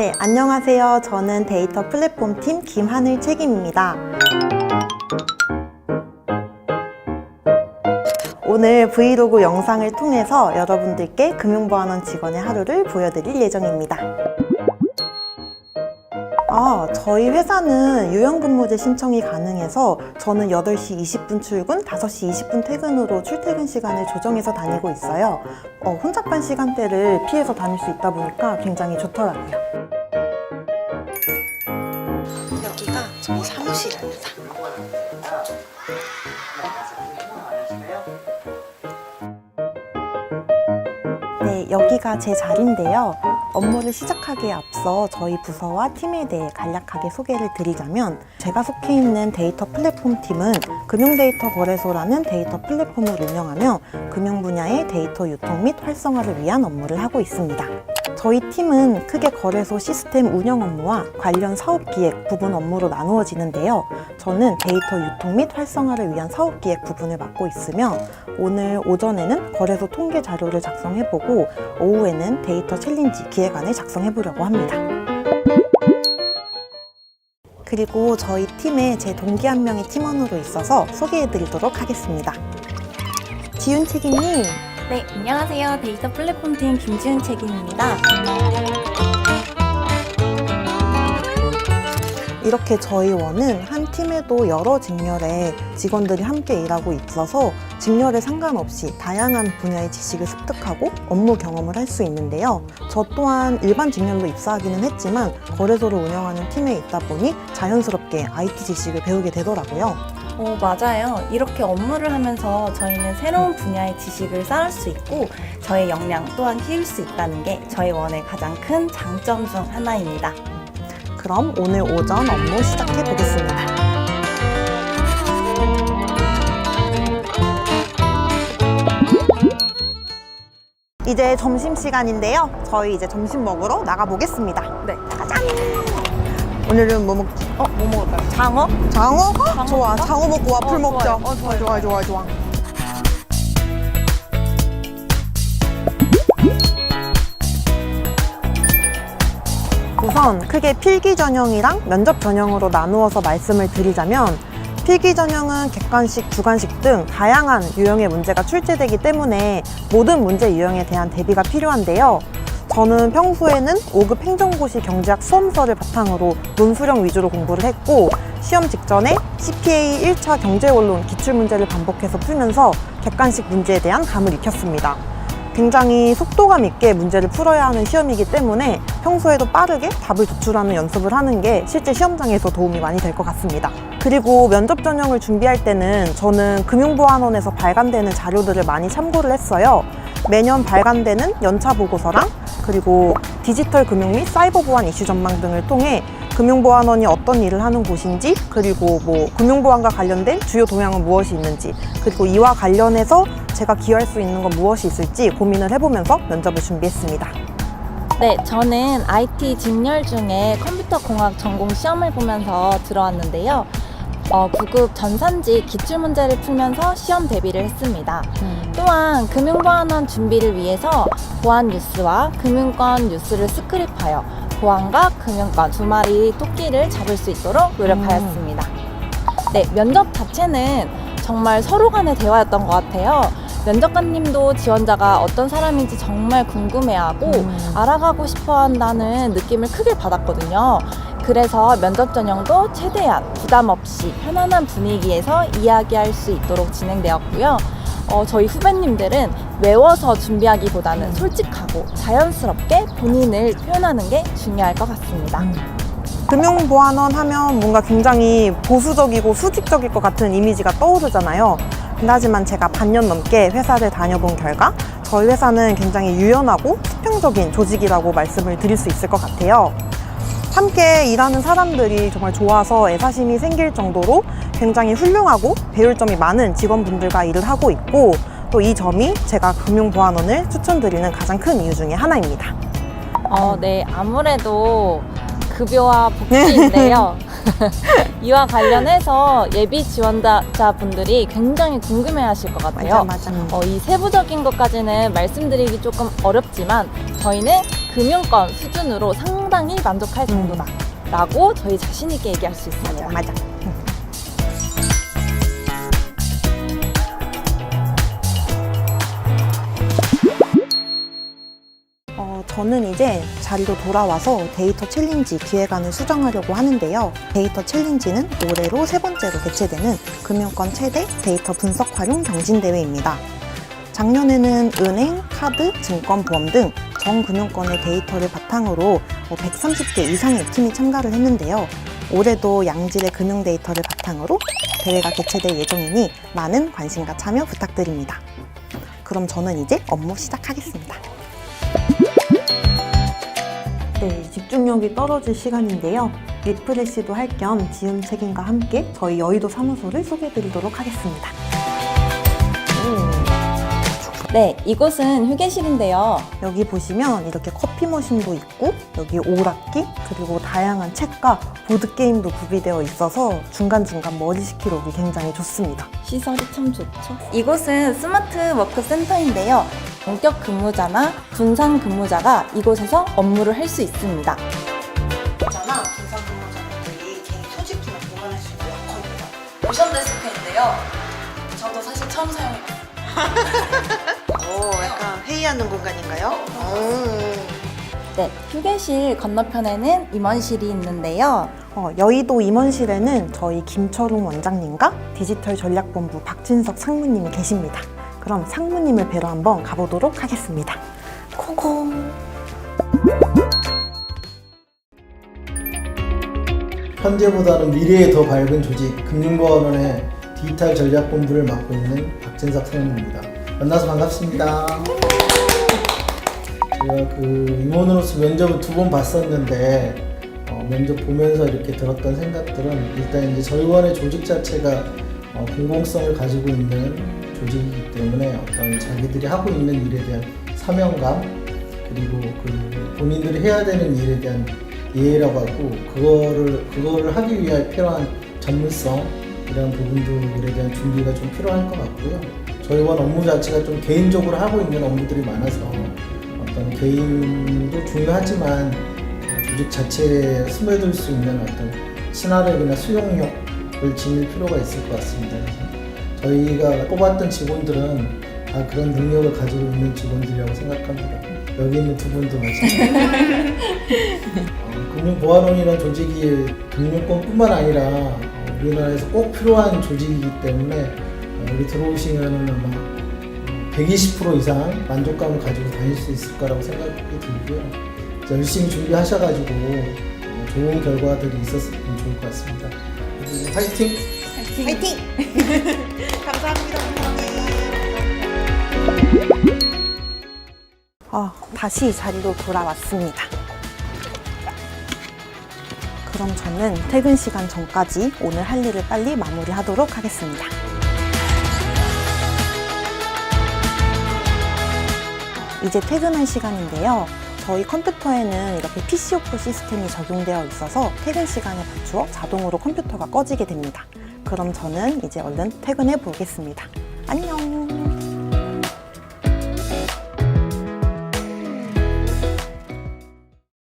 네, 안녕하세요. 저는 데이터 플랫폼 팀 김하늘 책임입니다. 오늘 브이로그 영상을 통해서 여러분들께 금융보안원 직원의 하루를 보여드릴 예정입니다. 아, 저희 회사는 유연근무제 신청이 가능해서 저는 8시 20분 출근, 5시 20분 퇴근으로 출퇴근 시간을 조정해서 다니고 있어요. 어, 혼잡한 시간대를 피해서 다닐 수 있다 보니까 굉장히 좋더라고요. 여기가 저희 사무실입니다. 여기가 제 자리인데요. 업무를 시작하기에 앞서 저희 부서와 팀에 대해 간략하게 소개를 드리자면 제가 속해 있는 데이터 플랫폼 팀은 금융 데이터 거래소라는 데이터 플랫폼을 운영하며 금융 분야의 데이터 유통 및 활성화를 위한 업무를 하고 있습니다. 저희 팀은 크게 거래소 시스템 운영 업무와 관련 사업 기획 부분 업무로 나누어지는데요. 저는 데이터 유통 및 활성화를 위한 사업 기획 부분을 맡고 있으며 오늘 오전에는 거래소 통계 자료를 작성해보고 오후에는 데이터 챌린지 기획안을 작성해보려고 합니다. 그리고 저희 팀에 제 동기 한 명이 팀원으로 있어서 소개해드리도록 하겠습니다. 지윤 책임님, 네, 안녕하세요. 데이터 플랫폼 팀 김지은 책임입니다. 이렇게 저희 원은 한 팀에도 여러 직렬의 직원들이 함께 일하고 있어서 직렬에 상관없이 다양한 분야의 지식을 습득하고 업무 경험을 할 수 있는데요. 저 또한 일반 직렬로 입사하기는 했지만 거래소를 운영하는 팀에 있다 보니 자연스럽게 IT 지식을 배우게 되더라고요. 어, 맞아요. 이렇게 업무를 하면서 저희는 새로운 분야의 지식을 쌓을 수 있고 저의 역량 또한 키울 수 있다는 게 저희 원의 가장 큰 장점 중 하나입니다. 그럼 오늘 오전 업무 시작해 보겠습니다. 이제 점심 시간인데요. 저희 이제 점심 먹으러 나가 보겠습니다. 네. 짜잔! 오늘은 뭐 먹지? 어, 뭐 먹을까요? 장어? 장어? 장어 좋아. 먹을까? 장어 먹고 와플 어, 먹자. 좋아요. 어, 좋아요. 좋아, 좋아, 좋아. 우선 크게 필기 전형이랑 면접 전형으로 나누어서 말씀을 드리자면 필기 전형은 객관식, 주관식 등 다양한 유형의 문제가 출제되기 때문에 모든 문제 유형에 대한 대비가 필요한데요. 저는 평소에는 5급 행정고시 경제학 수험서를 바탕으로 논술형 위주로 공부를 했고 시험 직전에 CPA 1차 경제원론 기출문제를 반복해서 풀면서 객관식 문제에 대한 감을 익혔습니다. 굉장히 속도감 있게 문제를 풀어야 하는 시험이기 때문에 평소에도 빠르게 답을 도출하는 연습을 하는 게 실제 시험장에서 도움이 많이 될 것 같습니다. 그리고 면접 전형을 준비할 때는 저는 금융보안원에서 발간되는 자료들을 많이 참고를 했어요. 매년 발간되는 연차 보고서랑 그리고 디지털 금융 및 사이버 보안 이슈 전망 등을 통해 금융보안원이 어떤 일을 하는 곳인지 그리고 뭐 금융보안과 관련된 주요 동향은 무엇이 있는지 그리고 이와 관련해서 제가 기여할 수 있는 건 무엇이 있을지 고민을 해보면서 면접을 준비했습니다. 네, 저는 IT 직렬 중에 컴퓨터 공학 전공 시험을 보면서 들어왔는데요. 어, 9급 전산지 기출 문제를 풀면서 시험 대비를 했습니다. 또한 금융 보안원 준비를 위해서 보안 뉴스와 금융권 뉴스를 스크립하여 보안과 금융권 두 마리 토끼를 잡을 수 있도록 노력하였습니다. 네, 면접 자체는 정말 서로 간의 대화였던 것 같아요. 면접관님도 지원자가 어떤 사람인지 정말 궁금해하고 음. 알아가고 싶어 한다는 느낌을 크게 받았거든요. 그래서 면접 전형도 최대한 부담 없이 편안한 분위기에서 이야기할 수 있도록 진행되었고요. 어, 저희 후배님들은 외워서 준비하기보다는 솔직하고 자연스럽게 본인을 표현하는 게 중요할 것 같습니다. 금융보안원 하면 뭔가 굉장히 보수적이고 수직적일 것 같은 이미지가 떠오르잖아요. 근데 하지만 제가 반년 넘게 회사를 다녀본 결과 저희 회사는 굉장히 유연하고 수평적인 조직이라고 말씀을 드릴 수 있을 것 같아요. 함께 일하는 사람들이 정말 좋아서 애사심이 생길 정도로 굉장히 훌륭하고 배울 점이 많은 직원분들과 일을 하고 있고 또 이 점이 제가 금융보안원을 추천드리는 가장 큰 이유 중에 하나입니다. 어, 네, 아무래도 급여와 복지인데요. 이와 관련해서 예비 지원자분들이 굉장히 궁금해 하실 것 같아요. 맞아. 어, 이 세부적인 것까지는 말씀드리기 조금 어렵지만 저희는 금융권 수준으로 상당히 상당히 만족할 정도다. 라고 저희 자신있게 얘기할 수 있습니다. 맞아. 어, 저는 이제 자리로 돌아와서 데이터 챌린지 기획안을 수정하려고 하는데요. 데이터 챌린지는 올해로 세 번째로 개최되는 금융권 최대 데이터 분석 활용 경진대회입니다. 작년에는 은행, 카드, 증권, 보험 등 전 금융권의 데이터를 바탕으로 130개 이상의 팀이 참가를 했는데요. 올해도 양질의 금융 데이터를 바탕으로 대회가 개최될 예정이니 많은 관심과 참여 부탁드립니다. 그럼 저는 이제 업무 시작하겠습니다. 네, 집중력이 떨어질 시간인데요. 리프레시도 할 겸 지음 책임과 함께 저희 여의도 사무소를 소개해드리도록 하겠습니다. 음. 네, 이곳은 휴게실인데요. 여기 보시면 이렇게 커피 머신도 있고 여기 오락기 그리고 다양한 책과 보드 게임도 구비되어 있어서 중간중간 머리 식히러 오기 굉장히 좋습니다. 시설이 참 좋죠. 이곳은 스마트 워크 센터인데요. 원격 근무자나 분산 근무자가 이곳에서 업무를 할 수 있습니다. 있잖아, 분산 근무자분들이 개인 소식통을 보관할 수 있는 락커입니다. 모션 데스크인데요. 저도 사실 처음 사용해봤어요. 오, 약간 회의하는 공간인가요? 네, 휴게실 건너편에는 임원실이 있는데요. 어, 여의도 임원실에는 저희 김철웅 원장님과 디지털 전략본부 박진석 상무님이 계십니다. 그럼 상무님을 뵈러 한번 가보도록 하겠습니다. 고고. 현재보다는 미래에 더 밝은 조직 금융보안원의 디지털 전략본부를 맡고 있는 박진석 상무입니다. 만나서 반갑습니다. 제가 그 임원으로서 면접을 두 번 봤었는데 어, 면접 보면서 이렇게 들었던 생각들은 일단 이제 저희 원의 조직 자체가 어, 공공성을 가지고 있는 조직이기 때문에 어떤 자기들이 하고 있는 일에 대한 사명감 그리고 그 본인들이 해야 되는 일에 대한 이해라고 하고 그거를 그거를 하기 위해 필요한 전문성 이런 부분들에 대한 준비가 좀 필요할 것 같고요. 저희 원 업무 자체가 좀 개인적으로 하고 있는 업무들이 많아서 어떤 개인도 중요하지만 조직 자체에 스며들 수 있는 어떤 친화력이나 수용력을 지닐 필요가 있을 것 같습니다. 저희가 뽑았던 직원들은 다 그런 능력을 가지고 있는 직원들이라고 생각합니다. 여기 있는 두 분도 마찬가지입니다. 어, 금융보안원이라는 조직이 금융권뿐만 아니라 어, 우리나라에서 꼭 필요한 조직이기 때문에 어, 여기 들어오시면 아마 어, 120% 이상 만족감을 가지고 다닐 수 있을 거라고 생각이 들고요. 열심히 준비하셔가지고 어, 좋은 결과들이 있었으면 좋을 것 같습니다. 음, 화이팅! 파이팅! 감사합니다, 원장님. 아, 다시 자리로 돌아왔습니다. 그럼 저는 퇴근 시간 전까지 오늘 할 일을 빨리 마무리하도록 하겠습니다. 이제 퇴근할 시간인데요. 저희 컴퓨터에는 이렇게 PC 오프 시스템이 적용되어 있어서 퇴근 시간에 맞추어 자동으로 컴퓨터가 꺼지게 됩니다. 그럼 저는 이제 얼른 퇴근해 보겠습니다. 안녕!